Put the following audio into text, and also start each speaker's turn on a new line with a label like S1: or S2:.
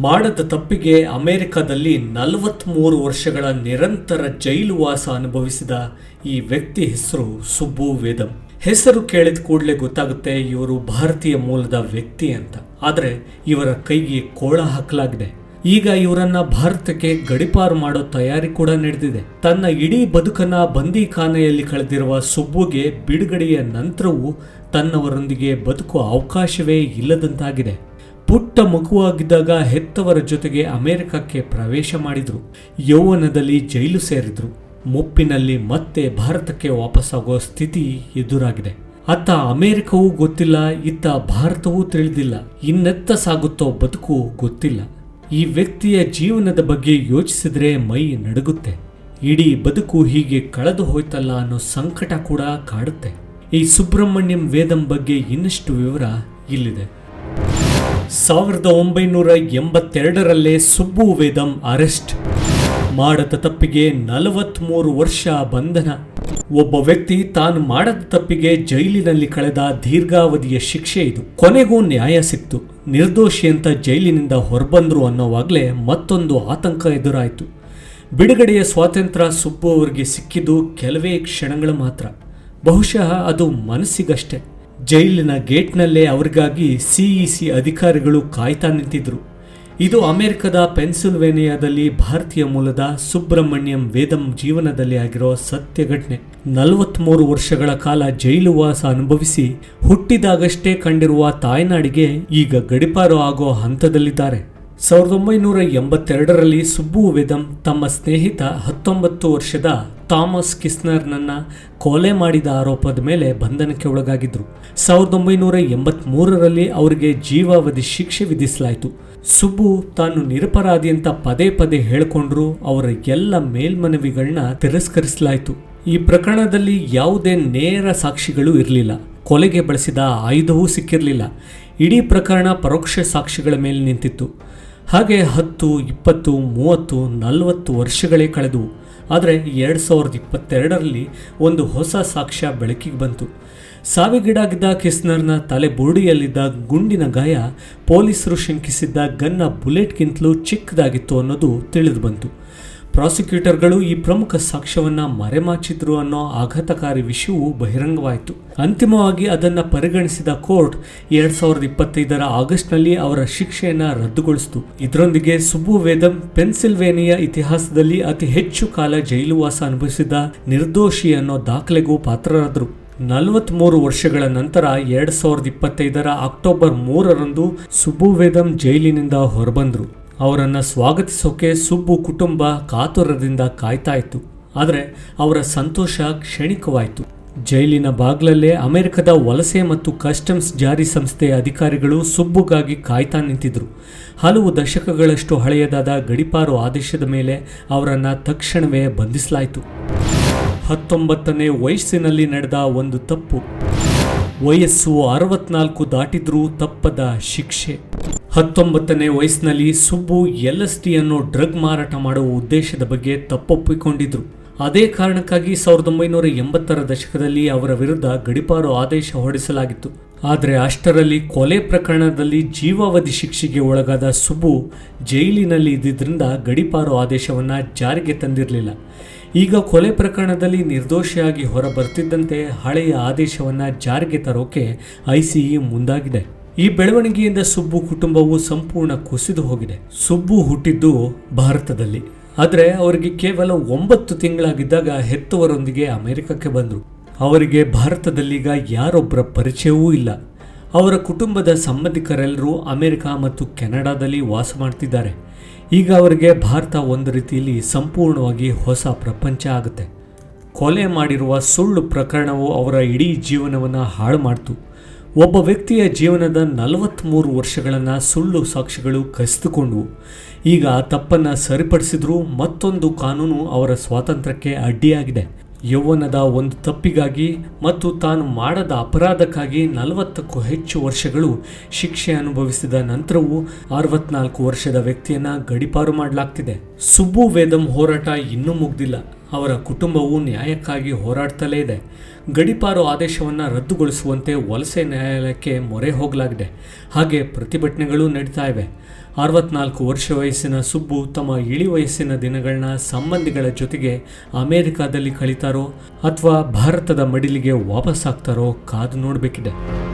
S1: ಮಾಡದ ತಪ್ಪಿಗೆ ಅಮೆರಿಕದಲ್ಲಿ ನಲವತ್ತ್ಮೂರು ವರ್ಷಗಳ ನಿರಂತರ ಜೈಲು ವಾಸ ಅನುಭವಿಸಿದ ಈ ವ್ಯಕ್ತಿ ಹೆಸರು ಸುಬ್ಬು ವೇದಂ ಹೆಸರು ಕೇಳಿದ ಕೂಡಲೇ ಗೊತ್ತಾಗುತ್ತೆ ಇವರು ಭಾರತೀಯ ಮೂಲದ ವ್ಯಕ್ತಿ ಅಂತ. ಆದರೆ ಇವರ ಕೈಗೆ ಕೋಳ ಹಾಕಲಾಗಿದೆ. ಈಗ ಇವರನ್ನ ಭಾರತಕ್ಕೆ ಗಡಿಪಾರು ಮಾಡೋ ತಯಾರಿ ಕೂಡ ನಡೆದಿದೆ. ತನ್ನ ಇಡೀ ಬದುಕನ್ನ ಬಂದಿಖಾನೆಯಲ್ಲಿ ಕಳೆದಿರುವ ಸುಬ್ಬುಗೆ ಬಿಡುಗಡೆಯ ನಂತರವೂ ತನ್ನವರೊಂದಿಗೆ ಬದುಕುವ ಅವಕಾಶವೇ ಇಲ್ಲದಂತಾಗಿದೆ. ಪುಟ್ಟ ಮಗುವಾಗಿದ್ದಾಗ ಹೆತ್ತವರ ಜೊತೆಗೆ ಅಮೆರಿಕಕ್ಕೆ ಪ್ರವೇಶ ಮಾಡಿದ್ರು. ಯೌವನದಲ್ಲಿ ಜೈಲು ಸೇರಿದ್ರು. ಮುಪ್ಪಿನಲ್ಲಿ ಮತ್ತೆ ಭಾರತಕ್ಕೆ ವಾಪಸ್ಸಾಗುವ ಸ್ಥಿತಿ ಎದುರಾಗಿದೆ. ಅತ್ತ ಅಮೆರಿಕವೂ ಗೊತ್ತಿಲ್ಲ, ಇತ್ತ ಭಾರತವೂ ತಿಳಿದಿಲ್ಲ. ಇನ್ನೆತ್ತ ಸಾಗುತ್ತೋ ಬದುಕು ಗೊತ್ತಿಲ್ಲ. ಈ ವ್ಯಕ್ತಿಯ ಜೀವನದ ಬಗ್ಗೆ ಯೋಚಿಸಿದ್ರೆ ಮೈ ನಡುಗುತ್ತೆ. ಇಡೀ ಬದುಕು ಹೀಗೆ ಕಳೆದು ಹೋಯ್ತಲ್ಲ ಅನ್ನೋ ಸಂಕಟ ಕೂಡ ಕಾಡುತ್ತೆ. ಈ ಸುಬ್ರಹ್ಮಣ್ಯಂ ವೇದಂ ಬಗ್ಗೆ ಇನ್ನಷ್ಟು ವಿವರ ಇಲ್ಲಿದೆ. ಸಾವಿರದ ಒಂಬೈನೂರ ಎಂಬತ್ತೆರಡರಲ್ಲೇ ಸುಬ್ಬು ವೇದಂ ಅರೆಸ್ಟ್. ಮಾಡದ ತಪ್ಪಿಗೆ ನಲವತ್ಮೂರು ವರ್ಷ ಬಂಧನ. ಒಬ್ಬ ವ್ಯಕ್ತಿ ತಾನು ಮಾಡದ ತಪ್ಪಿಗೆ ಜೈಲಿನಲ್ಲಿ ಕಳೆದ ದೀರ್ಘಾವಧಿಯ ಶಿಕ್ಷೆ ಇದು. ಕೊನೆಗೂ ನ್ಯಾಯ ಸಿಕ್ತು. ನಿರ್ದೋಷಿ ಅಂತ ಜೈಲಿನಿಂದ ಹೊರಬಂದ್ರು ಅನ್ನೋವಾಗಲೇ ಮತ್ತೊಂದು ಆತಂಕ ಎದುರಾಯಿತು. ಬಿಡುಗಡೆಯ ಸ್ವಾತಂತ್ರ್ಯ ಸುಬ್ಬು ಅವರಿಗೆ ಸಿಕ್ಕಿದ್ದು ಕೆಲವೇ ಕ್ಷಣಗಳು ಮಾತ್ರ. ಬಹುಶಃ ಅದು ಮನಸ್ಸಿಗಷ್ಟೇ. ಜೈಲಿನ ಗೇಟ್ನಲ್ಲೇ ಅವರಿಗಾಗಿ ಸಿಇಸಿ ಅಧಿಕಾರಿಗಳು ಕಾಯ್ತಾ ನಿಂತಿದ್ರು. ಇದು ಅಮೆರಿಕದ ಪೆನ್ಸಿಲ್ವೇನಿಯಾದಲ್ಲಿ ಭಾರತೀಯ ಮೂಲದ ಸುಬ್ರಹ್ಮಣ್ಯಂ ವೇದಂ ಜೀವನದಲ್ಲಿ ಆಗಿರೋ ಸತ್ಯ ಘಟನೆ ನಲವತ್ತ್ಮೂರು ವರ್ಷಗಳ ಕಾಲ ಜೈಲು ವಾಸ ಅನುಭವಿಸಿ ಹುಟ್ಟಿದಾಗಷ್ಟೇ ಕಂಡಿರುವ ತಾಯ್ನಾಡಿಗೆ ಈಗ ಗಡಿಪಾರು ಆಗೋ ಹಂತದಲ್ಲಿದ್ದಾರೆ. ಸಾವಿರದ ಒಂಬೈನೂರ ಎಂಬತ್ತೆರಡರಲ್ಲಿ ಸುಬ್ಬು ವೇದಂ ತಮ್ಮ ಸ್ನೇಹಿತ ಹತ್ತೊಂಬತ್ತು ವರ್ಷದ ಥಾಮಸ್ ಕಿಸ್ನರ್ನನ್ನ ಕೊಲೆ ಮಾಡಿದ ಆರೋಪದ ಮೇಲೆ ಬಂಧನಕ್ಕೆ ಒಳಗಾಗಿದ್ರು. ಸಾವಿರದ ಒಂಬೈನೂರ ಎಂಬತ್ಮೂರರಲ್ಲಿ ಅವರಿಗೆ ಜೀವಾವಧಿ ಶಿಕ್ಷೆ ವಿಧಿಸಲಾಯಿತು. ಸುಬ್ಬು ತಾನು ನಿರಪರಾಧಿ ಅಂತ ಪದೇ ಪದೇ ಹೇಳಿಕೊಂಡ್ರು ಅವರ ಎಲ್ಲ ಮೇಲ್ಮನವಿಗಳನ್ನ ತಿರಸ್ಕರಿಸಲಾಯಿತು. ಈ ಪ್ರಕರಣದಲ್ಲಿ ಯಾವುದೇ ನೇರ ಸಾಕ್ಷಿಗಳು ಇರಲಿಲ್ಲ. ಕೊಲೆಗೆ ಬಳಸಿದ ಆಯುಧವೂ ಸಿಕ್ಕಿರಲಿಲ್ಲ. ಇಡೀ ಪ್ರಕರಣ ಪರೋಕ್ಷ ಸಾಕ್ಷಿಗಳ ಮೇಲೆ ನಿಂತಿತ್ತು. ಹಾಗೆ ಹತ್ತು, ಇಪ್ಪತ್ತು, ಮೂವತ್ತು, ನಲವತ್ತು ವರ್ಷಗಳೇ ಕಳೆದವು. ಆದರೆ ಎರಡು ಸಾವಿರದ ಇಪ್ಪತ್ತೆರಡರಲ್ಲಿ ಒಂದು ಹೊಸ ಸಾಕ್ಷ್ಯ ಬೆಳಕಿಗೆ ಬಂತು. ಸಾವಿಗೀಡಾಗಿದ್ದ ಕಿಸ್ನರ್ನ ತಲೆ ಬುರುಡಿಯಲ್ಲಿದ್ದ ಗುಂಡಿನ ಗಾಯ ಪೊಲೀಸರು ಶಂಕಿಸಿದ್ದ ಗನ್ನ ಬುಲೆಟ್ಗಿಂತಲೂ ಚಿಕ್ಕದಾಗಿತ್ತು ಅನ್ನೋದು ತಿಳಿದು ಬಂತು. ಪ್ರಾಸಿಕ್ಯೂಟರ್ಗಳು ಈ ಪ್ರಮುಖ ಸಾಕ್ಷ್ಯವನ್ನ ಮರೆಮಾಚಿದ್ರು ಅನ್ನೋ ಆಘಾತಕಾರಿ ವಿಷಯವು ಬಹಿರಂಗವಾಯಿತು. ಅಂತಿಮವಾಗಿ ಅದನ್ನು ಪರಿಗಣಿಸಿದ ಕೋರ್ಟ್ ಎರಡ್ ಸಾವಿರದ ಇಪ್ಪತ್ತೈದರ ಆಗಸ್ಟ್ನಲ್ಲಿ ಅವರ ಶಿಕ್ಷೆಯನ್ನು ರದ್ದುಗೊಳಿಸಿತು. ಇದರೊಂದಿಗೆ ಸುಬ್ಬು ವೇದಂ ಪೆನ್ಸಿಲ್ವೇನಿಯಾ ಇತಿಹಾಸದಲ್ಲಿ ಅತಿ ಹೆಚ್ಚು ಕಾಲ ಜೈಲುವಾಸ ಅನುಭವಿಸಿದ ನಿರ್ದೋಷಿ ಅನ್ನೋ ದಾಖಲೆಗೂ ಪಾತ್ರರಾದರು. ನಲವತ್ಮೂರು ವರ್ಷಗಳ ನಂತರ ಎರಡ್ ಸಾವಿರದ ಇಪ್ಪತ್ತೈದರ ಅಕ್ಟೋಬರ್ ಮೂರರಂದು ಸುಬ್ಬು ವೇದಂ ಜೈಲಿನಿಂದ ಹೊರಬಂದ್ರು. ಅವರನ್ನ ಸ್ವಾಗತಿಸೋಕೆ ಸುಬ್ಬು ಕುಟುಂಬ ಕಾತುರದಿಂದ ಕಾಯ್ತಾ ಇತ್ತು ಆದರೆ ಅವರ ಸಂತೋಷ ಕ್ಷಣಿಕವಾಯಿತು. ಜೈಲಿನ ಬಾಗ್ಲಲ್ಲೇ ಅಮೆರಿಕದ ವಲಸೆ ಮತ್ತು ಕಸ್ಟಮ್ಸ್ ಜಾರಿ ಸಂಸ್ಥೆಯ ಅಧಿಕಾರಿಗಳು ಸುಬ್ಬುಗಾಗಿ ಕಾಯ್ತಾ ನಿಂತಿದ್ರು. ಹಲವು ದಶಕಗಳಷ್ಟು ಹಳೆಯದಾದ ಗಡಿಪಾರು ಆದೇಶದ ಮೇಲೆ ಅವರನ್ನು ತಕ್ಷಣವೇ ಬಂಧಿಸಲಾಯಿತು. ಹತ್ತೊಂಬತ್ತನೇ ವಯಸ್ಸಿನಲ್ಲಿ ನಡೆದ ಒಂದು ತಪ್ಪು. ವಯಸ್ಸು ಅರವತ್ನಾಲ್ಕು ದಾಟಿದ್ರೂ ತಪ್ಪದ ಶಿಕ್ಷೆ. ಹತ್ತೊಂಬತ್ತನೇ ವಯಸ್ಸಿನಲ್ಲಿ ಸುಬ್ಬು ಎಲ್ ಎಸ್ ಟಿ ಅನ್ನೋ ಡ್ರಗ್ ಮಾರಾಟ ಮಾಡುವ ಉದ್ದೇಶದ ಬಗ್ಗೆ ತಪ್ಪೊಪ್ಪಿಕೊಂಡಿದ್ರು. ಅದೇ ಕಾರಣಕ್ಕಾಗಿ ಸಾವಿರದ ಒಂಬೈನೂರ ಎಂಬತ್ತರ ದಶಕದಲ್ಲಿ ಅವರ ವಿರುದ್ಧ ಗಡಿಪಾರು ಆದೇಶ ಹೊರಡಿಸಲಾಗಿತ್ತು. ಆದರೆ ಅಷ್ಟರಲ್ಲಿ ಕೊಲೆ ಪ್ರಕರಣದಲ್ಲಿ ಜೀವಾವಧಿ ಶಿಕ್ಷೆಗೆ ಒಳಗಾದ ಸುಬ್ಬು ಜೈಲಿನಲ್ಲಿ ಇದ್ದಿದ್ದರಿಂದ ಗಡಿಪಾರು ಆದೇಶವನ್ನು ಜಾರಿಗೆ ತಂದಿರಲಿಲ್ಲ. ಈಗ ಕೊಲೆ ಪ್ರಕರಣದಲ್ಲಿ ನಿರ್ದೋಷಿಯಾಗಿ ಹೊರಬರ್ತಿದ್ದಂತೆ ಹಳೆಯ ಆದೇಶವನ್ನು ಜಾರಿಗೆ ತರೋಕೆ ಐಸಿಇ ಮುಂದಾಗಿದೆ. ಈ ಬೆಳವಣಿಗೆಯಿಂದ ಸುಬ್ಬು ಕುಟುಂಬವು ಸಂಪೂರ್ಣ ಕುಸಿದು ಹೋಗಿದೆ. ಸುಬ್ಬು ಹುಟ್ಟಿದ್ದು ಭಾರತದಲ್ಲಿ. ಆದರೆ ಅವರಿಗೆ ಕೇವಲ ಒಂಬತ್ತು ತಿಂಗಳಾಗಿದ್ದಾಗ ಹೆತ್ತವರೊಂದಿಗೆ ಅಮೆರಿಕಕ್ಕೆ ಬಂದರು. ಅವರಿಗೆ ಭಾರತದಲ್ಲೀಗ ಯಾರೊಬ್ಬರ ಪರಿಚಯವೂ ಇಲ್ಲ. ಅವರ ಕುಟುಂಬದ ಸಂಬಂಧಿಕರೆಲ್ಲರೂ ಅಮೆರಿಕ ಮತ್ತು ಕೆನಡಾದಲ್ಲಿ ವಾಸ ಮಾಡ್ತಿದ್ದಾರೆ. ಈಗ ಅವರಿಗೆ ಭಾರತ ಒಂದು ರೀತಿಯಲ್ಲಿ ಸಂಪೂರ್ಣವಾಗಿ ಹೊಸ ಪ್ರಪಂಚ ಆಗುತ್ತೆ. ಕೊಲೆ ಮಾಡಿರುವ ಸುಳ್ಳು ಪ್ರಕರಣವು ಅವರ ಇಡೀ ಜೀವನವನ್ನು ಹಾಳು ಮಾಡ್ತು. ಒಬ್ಬ ವ್ಯಕ್ತಿಯ ಜೀವನದ ನಲವತ್ತ್ಮೂರು ವರ್ಷಗಳನ್ನು ಸುಳ್ಳು ಸಾಕ್ಷಿಗಳು ಕಸಿದುಕೊಂಡವು. ಈಗ ತಪ್ಪನ್ನು ಸರಿಪಡಿಸಿದ್ರೂ ಮತ್ತೊಂದು ಕಾನೂನು ಅವರ ಸ್ವಾತಂತ್ರ್ಯಕ್ಕೆ ಅಡ್ಡಿಯಾಗಿದೆ. ಯೌವನದ ಒಂದು ತಪ್ಪಿಗಾಗಿ ಮತ್ತು ತಾನು ಮಾಡದ ಅಪರಾಧಕ್ಕಾಗಿ ನಲವತ್ತಕ್ಕೂ ಹೆಚ್ಚು ವರ್ಷಗಳು ಶಿಕ್ಷೆ ಅನುಭವಿಸಿದ ನಂತರವೂ ಅರವತ್ನಾಲ್ಕು ವರ್ಷದ ವ್ಯಕ್ತಿಯನ್ನ ಗಡಿಪಾರು ಮಾಡಲಾಗ್ತಿದೆ. ಸುಬ್ಬು ವೇದಂ ಹೋರಾಟ ಇನ್ನೂ ಮುಗ್ದಿಲ್ಲ. ಅವರ ಕುಟುಂಬವು ನ್ಯಾಯಕ್ಕಾಗಿ ಹೋರಾಡ್ತಲೇ ಇದೆ. ಗಡಿಪಾರು ಆದೇಶವನ್ನು ರದ್ದುಗೊಳಿಸುವಂತೆ ವಲಸೆ ನ್ಯಾಯಾಲಯಕ್ಕೆ ಮೊರೆ ಹೋಗಲಾಗಿದೆ. ಹಾಗೆ ಪ್ರತಿಭಟನೆಗಳು ನಡೀತಾ ಇವೆ. ಅರವತ್ನಾಲ್ಕು ವರ್ಷ ವಯಸ್ಸಿನ ಸುಬ್ಬು ತಮ್ಮ ಇಳಿ ವಯಸ್ಸಿನ ದಿನಗಳನ್ನ ಸಂಬಂಧಿಗಳ ಜೊತೆಗೆ ಅಮೆರಿಕಾದಲ್ಲಿ ಕಳೀತಾರೋ ಅಥವಾ ಭಾರತದ ಮಡಿಲಿಗೆ ವಾಪಸ್ ಆಗ್ತಾರೋ ಕಾದು ನೋಡಬೇಕಿದೆ.